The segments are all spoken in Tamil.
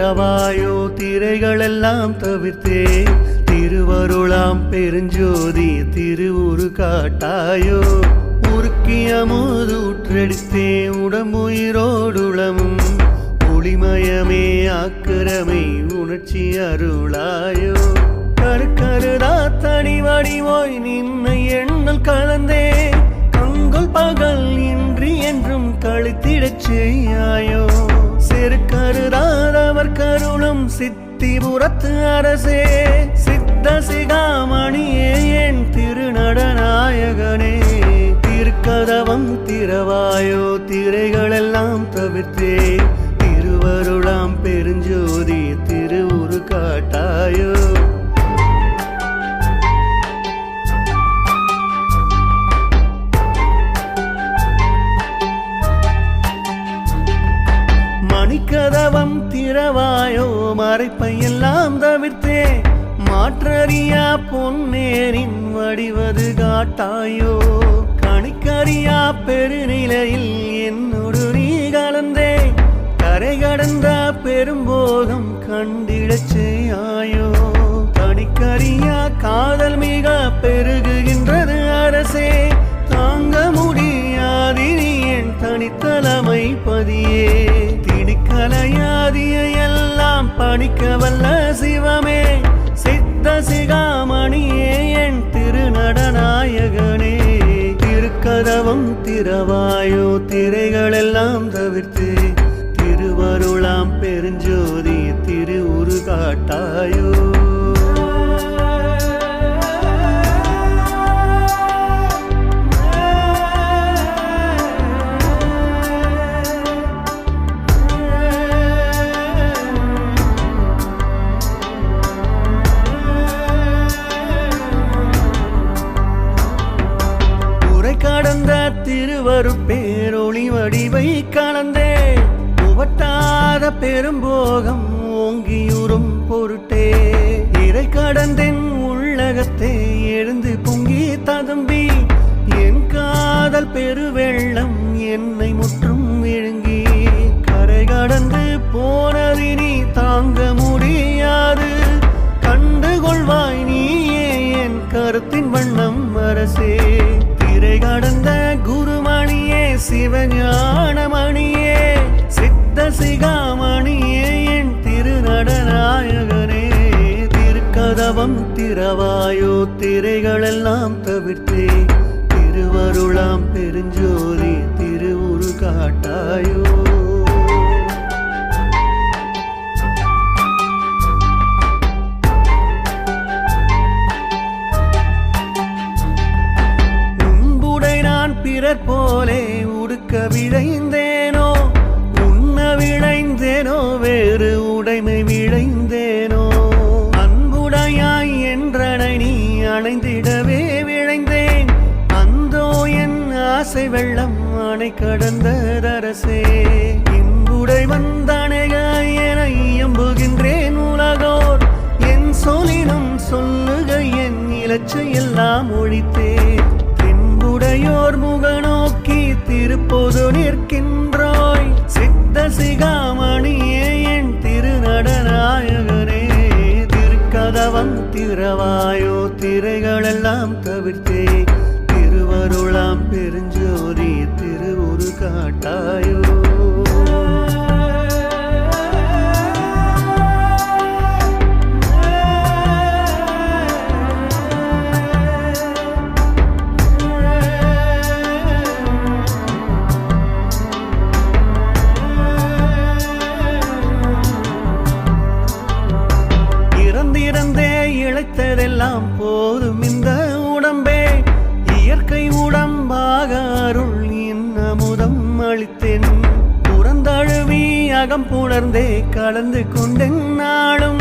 திறவாயோ திரைகளெல்லாம் தவிர்த்தே திருவருளாம் பெருஞ்சோதி திருவுரு காட்டாயோ. உருக்கிய ஊற்றெடுத்தே உடம்புயிரோடுளமும் ஒளிமயமே ஆக்கிரமை உணர்ச்சி அருளாயோ. கருக்கருதா தனி வடிவோய் நின்ன எண்ணல் கலந்தே கங்குல் பகல் இன்றி என்றும் கழுத்திடச் செய்யாயோ. செருக்கரு செருக்கருதாதவர் கருளும் சித்திபுரத்து அரசே சித்த சிகாமணியே என் திருநடநாயகனே. திருக்கதவம் திரவாயோ திரைகளெல்லாம் தவிர்த்தே. திருவருளாம் பெருஞ்சோதி திருவுரு காட்டாயோ காற்றறியா பொன்னேரின் வடிவது காட்டாயோ? கணிக்கறியா பெருநிலையில் என்னோடு நீ கலந்தே கரை கடந்த பெரும்போகம் கண்டிடச் செய்யாயோ? கணிக்கறியா காதல் மிக பெருகுகின்றது அரசே. தாங்க முடியாதினி என் தனித்தலைமை பதியே. திணிக்கலையாதிய திருக்கதவம் திறவாயோ திரைகளெல்லாம் தவிர்த்து திருவருளாம் பெருஞ்சோதி திரு காட்டாயோ பேரொளி வடிவை கலந்தே உவட்டாத பெரும்போகம் ஓங்கியுறும் பொருட்டே. இறை கடந்தென் உள்ளகத்தே எழுந்து பொங்கி ததும்பி என் காதல் பெருவெள்ளம் என்னை முற்றும் விழுங்கி. கரை கடந்து போனதினி தாங்க முடியாது. கண்டுகொள்வாய் நீயே என் கருத்தின் வண்ணம் அரசே. சிவஞானமணியே சித்த சிகாமணியே என் திருநடநாயகனே திருக்கதவம் திரவாயோ திரைகளெல்லாம் தவிர்த்தே திருவருளாம் பெருஞ்சோதி திருவுரு காட்டாயோ. முன்புடை பிறர் போலே உடுக்க விழைந்தேனோ வேறு உடைமை விழைந்தேனோ அன்புடையாய் என்றனை நீ அணைந்திடவே விழைந்தேன் அந்தோ என் ஆசை வெள்ளம் அணை கடந்த தரசே இன்புடை வந்தணையாய் என இயம்புகின்றேன் உலகோர். என் சொல்லினும் சொல்லுக என் இலச்சை எல்லாம் ஒழித்தேன் திருப்போது நிற்கின்றாய். சித்த சிகாமணியே என் திருநடநாயகனே. திருக்கதவம் திறவாயோ திரைகளெல்லாம் தவிர்த்தே. திருவருளாம் பெருஞ்சோதி திருவுரு காட்டாயோ எல்லாம் போதும் இந்த உடம்பே. இயற்கை உடம்பாக அருள் இன்னமுதம் அளித்தேன். புறந்தழுவி அகம் புணர்ந்தே கலந்து கொண்டென் நாளும்.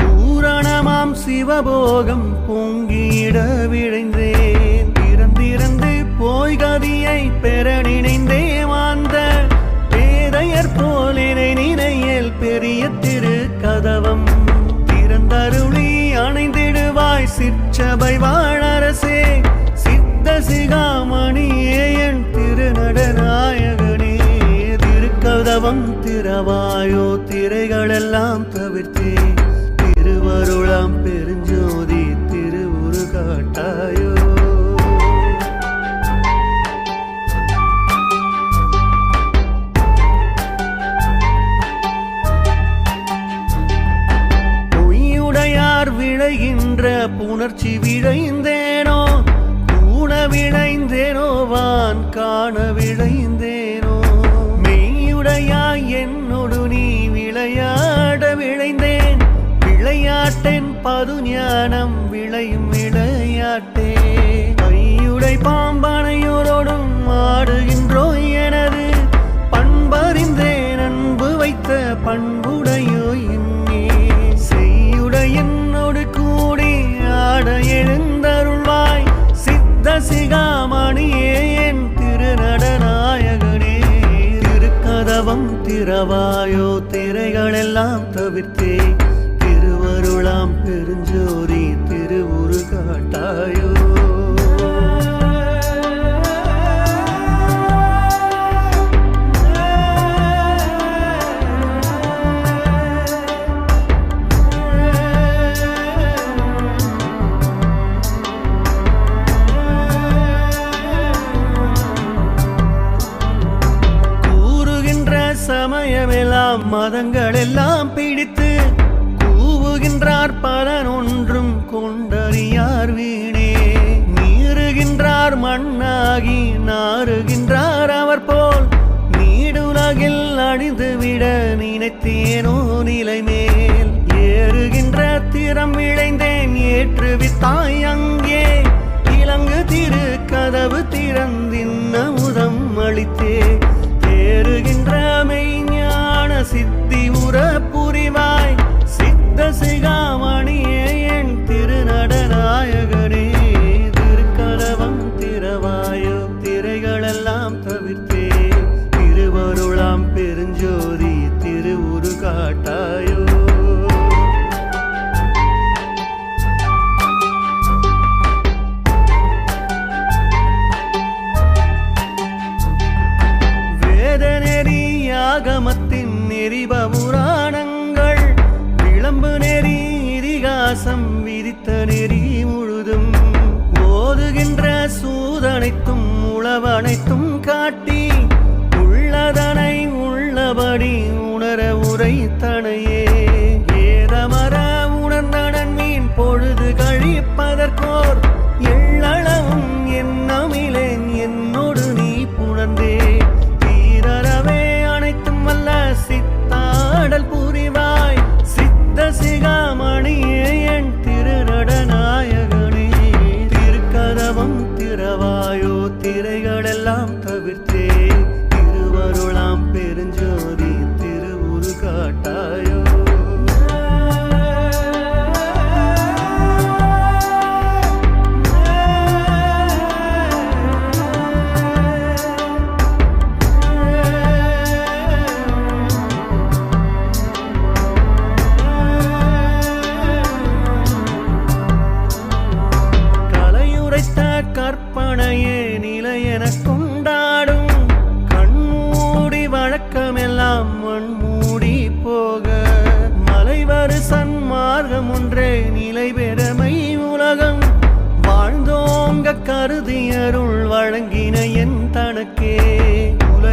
பூரணமாம் சிவபோகம் பொங்கிட விழைந்தேன். பிறந்திறந்து போய் கதியை பெற நினைந்தே வாழ்ந்த பேதையர் போலினை நினையல் பெரிய திரு கதவம் சிற்சபை வாழரசே சித்த சிகாமணியே என் திருநடநாயகனே. திருக்கதவம் திருக்கதவம் திறவாயோ திரைகளெல்லாம் தவிர்த்தே. திருவருளாம் பெருஞ்சோதி திருவுரு காட்டாயோ விளைகின்ற புணர்ச்சி விழைந்தேனோ ஊன விழைந்தேனோ வான் காண விழைந்தேனோ மெய்யுடையாய் என்னொடு நீ விளையாட விழைந்தேன் விளையாட்டென் பது ஞானம் விளையும் விளையாட்டே. கையுடை பாம்பனையோரோடும் ஆடுகின்றோ எனது சிகாமணியே என் திருநடநாயகனே. திருக்கதவம் திறவாயோ திரைகளெல்லாம் தவிர்த்தே. திருவருளாம் பெருஞ்சோதி திருவுரு காட்டாயோ மதங்கள் எல்லாம் பிடித்து கூவுகின்றார் பலன் ஒன்றும் கொண்டறியார் வீணே. நீருகின்றார் மண்ணாகி நாறுகின்றார் அவர் போல் நீடுலகில் அழிந்துவிட நினைத்தேனோ நிலை மேல் ஏறுகின்ற திறம் விளைந்தேன் ஏற்றுவித்தாய் அங்கே. இலங்கு திரு கதவு திறந்தேன் பாடி உணர உரைத்தனையே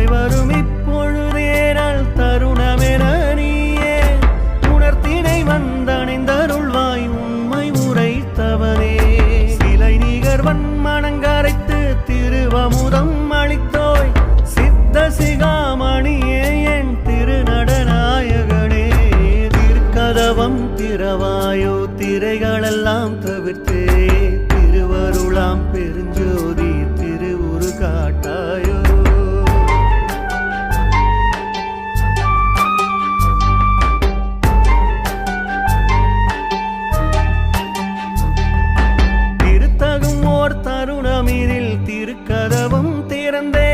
உலை வரும் இப்பொழுதேனால் தருணமென நீயே. உணர்த்தினை வந்தணைந்தருள்வாய் உண்மை உரைத்தவரே சிலை நிகர்வன் மணங்கரைத்து திருவமுதம் அளித்தோய். சித்த சிகாமணியே என் திருநடநாயகனே. திருக்கதவம் திரவாயோ திரைகளெல்லாம் தவிர்த்தே. திருவருளாம் பெருஞ்சு grande